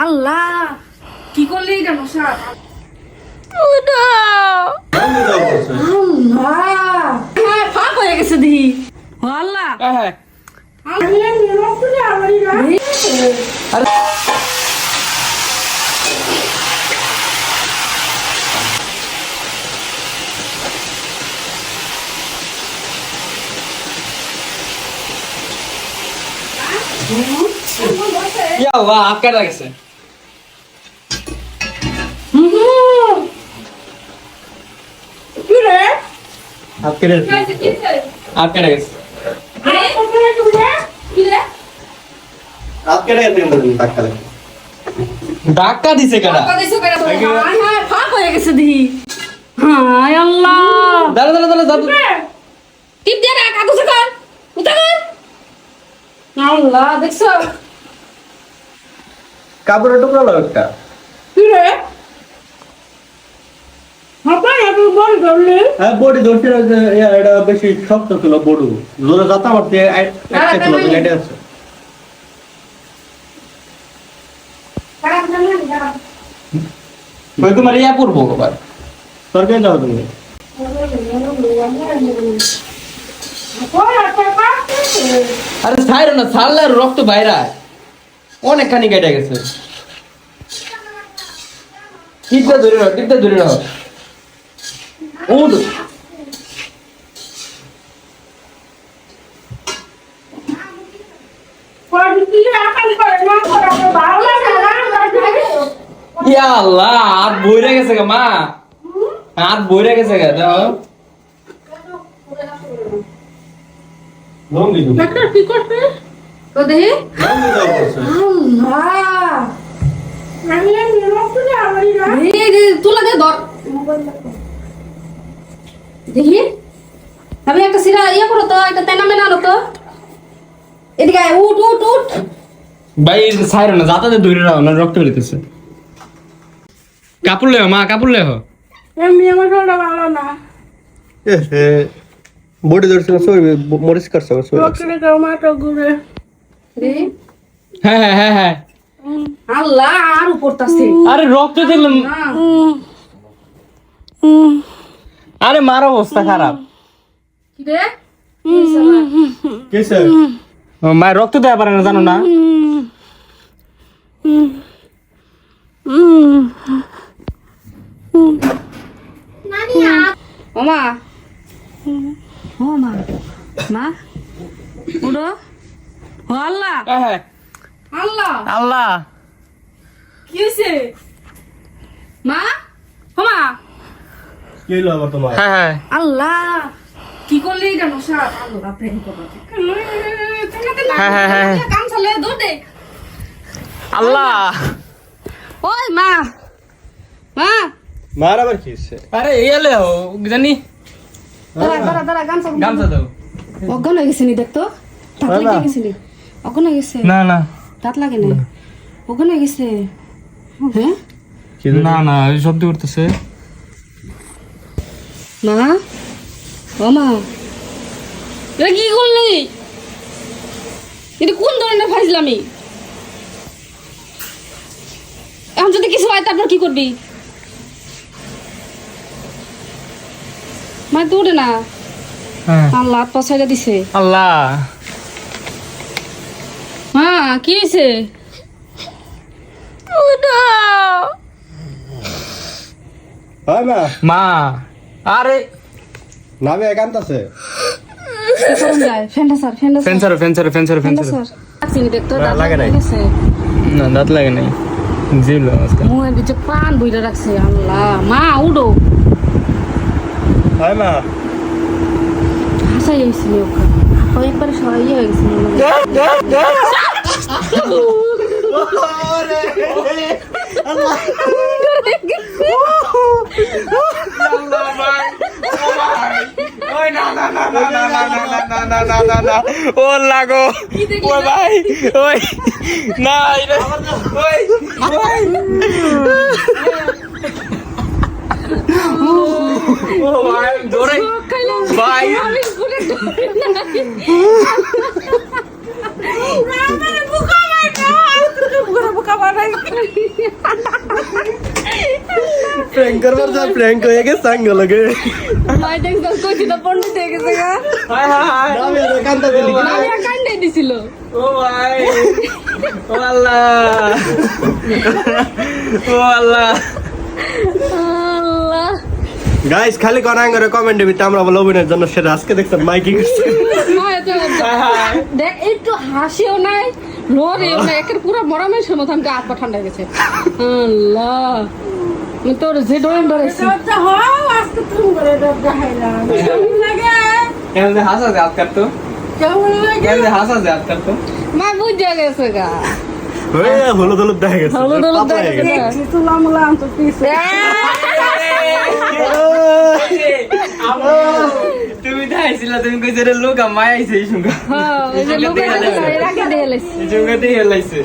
আল্লাহ কি করলি এটা মশা আল্লাহ। হ্যাঁ ফাঁক হয়ে গেছে দিহি ও আল্লাহ। হ্যাঁ ইয়া বাহ গেছে। আজকে টাকা লাগে দিছে কেডা? ফাঁক হয়ে গেছে দিহি। হায় আল্লাহ। দাঁড়া দাঁড়া দাঁড়া দাঁড়া। টিপ দিয়ে রাখ কাগজে কর। উঠা কর। আল্লাহ দেখছ? কাপড়ের টুকরা লো একটা কি রে হাপা এত বড় করলি হ্যাঁ বডি ইয়া, এটা বেশি শক্ত ছিল বড়ু। জোরে যাতা মারতে একটা ছিল আছে। ওই তোমার ইয়া পড়ব আবার যাও তুমি। আরে ছাইরো না ছাড়লে রক্ত বাইরে। অনেকখানি কেটে গেছে। টিপটা ধরে রাখো টিপটা ধরে রাখো আল্লাহ হাত বইরে গেছে গা মা। হাত বইরে গেছে গা তুমি ডাক্তার কি করছে তো করছে আল্লাহ তুলা দে ধর। দেখি। আমি একটা সিরা ইয়ে করো তো একটা তেনা মেনা তো। এদিকে আয়, উঠ উঠ উঠ। ভাই ছাইরো না যাতাতে ধরে রাখো না রক্ত বেরিতেছে। কাপড় লেহ মা কাপড় লেহ এমনি আমার শরীরটা ভালো না। এ বডি ধরছে না মরিস করছে রক্তটা কেউ মাথা ঘুরে। হ্যাঁ হ্যাঁ হ্যাঁ হ্যাঁ। আল্লাহ আর উপরতাছে আরে রক্ত দিলাম। না। আরে মার অবস্থা খারাপ। কি রে? কেসে? ও, মায়ের রক্ত দেওয়া পারে না জানো না? ওমা মা। উড়ো আল্লাহ। আল্লাহ। আল্লাহ। কি হয়েছে মা। ও মা। কি হলো আবার তোমার? হ্যাঁ হ্যাঁ। আল্লাহ কি করলি এটা মশা আল্লাহ প্রেম করো হ্যাঁ, হ্যাঁ, হ্যাঁ। কাম চলে দৌড় আল্লাহ। ওই মা। মা। মার আবার কি হচ্ছে আরে এলে হো জানি। দাঁড়া দাঁড়া দাঁড়া গামছা গামছা দাও অজ্ঞান হয়ে গেছে নি দেখতো দাঁত লেগে গেছে নি অজ্ঞান হয়ে গেছে। না না। দাঁত লাগে না অজ্ঞান হয়ে গেছে। হ্যাঁ? না না এই শব্দ করতেছে মা? ও মা। এটা কি করলি? এটা কোন ধরনের ফাইজলামি? এখন যদি কিছু হয় তারপর কি করবি? মা দৌড়ে না। হ্যাঁ। আল্লাহ হাত পা ছেড়ে দিছে। আল্লাহ। মা কি হয়েছে মা। মা। আরে। নামে একান্ত আছে। ফ্যানটা স্যার ফ্যানটা স্যার ফেন্সার ফেন্সার ফেন্সার ফেন্সার স্যার। চিনি দেখতো দাঁত লাগে নাই। না দাঁত লাগে নাই। জিল ভিতরে প্রাণ বইটা রাখছে আল্লাহ। মা উডো হয় মা। হাসাই হয়েছিল ওকে ওই একবারে সবাই ইয়ে হয়ে না না না। ও লাগো। ও ভাই ওই না এটা ওই ওই। ও ভাই ধরে। ভাই আমি ঘুরে ঘুরে বুকা মাইকা ঘুরে বুকা বোকা বানাইছে প্র্যাঙ্ক করবার যা প্র্যাঙ্ক হয়ে গেছে সাঙ্গ লাগে মাই দেখ কইছি না পণ্ডিত হয়ে গেছে গা আমি আর কান্দা দিলি আমি আর কান্ডে দিছিল ও ভাই ও আল্লাহ ও আল্লাহ আল্লাহ গাইস খালি করাং করে কমেন্টে ভিতরে আমরা বলে অভিনয়ের জন্য সেটা আজকে দেখছেন মাইকি করছে দেখ একটু হাসিও নাই নাই একের পুরো মরামের আমাকে হাত পা ঠান্ডা গেছে আল্লাহ আমি তোর যে ডরে ডরেছি কেমন হাসা যাত করতো কেমন হাসা যাত করতো মা বুঝে গেছে গা। হলুদ হলুদ দেখা গেছে। হলুদ হলুদ পাতলা দেখা গেছে। গেছে। তুমি দেখাইছিলা তুমি কইছে রে লোক মায় আইছে এই সুঙ্গা হ্যাঁ ওই যে রাখে দিয়ে এই সুঙ্গা দিয়ে হেলাইছে।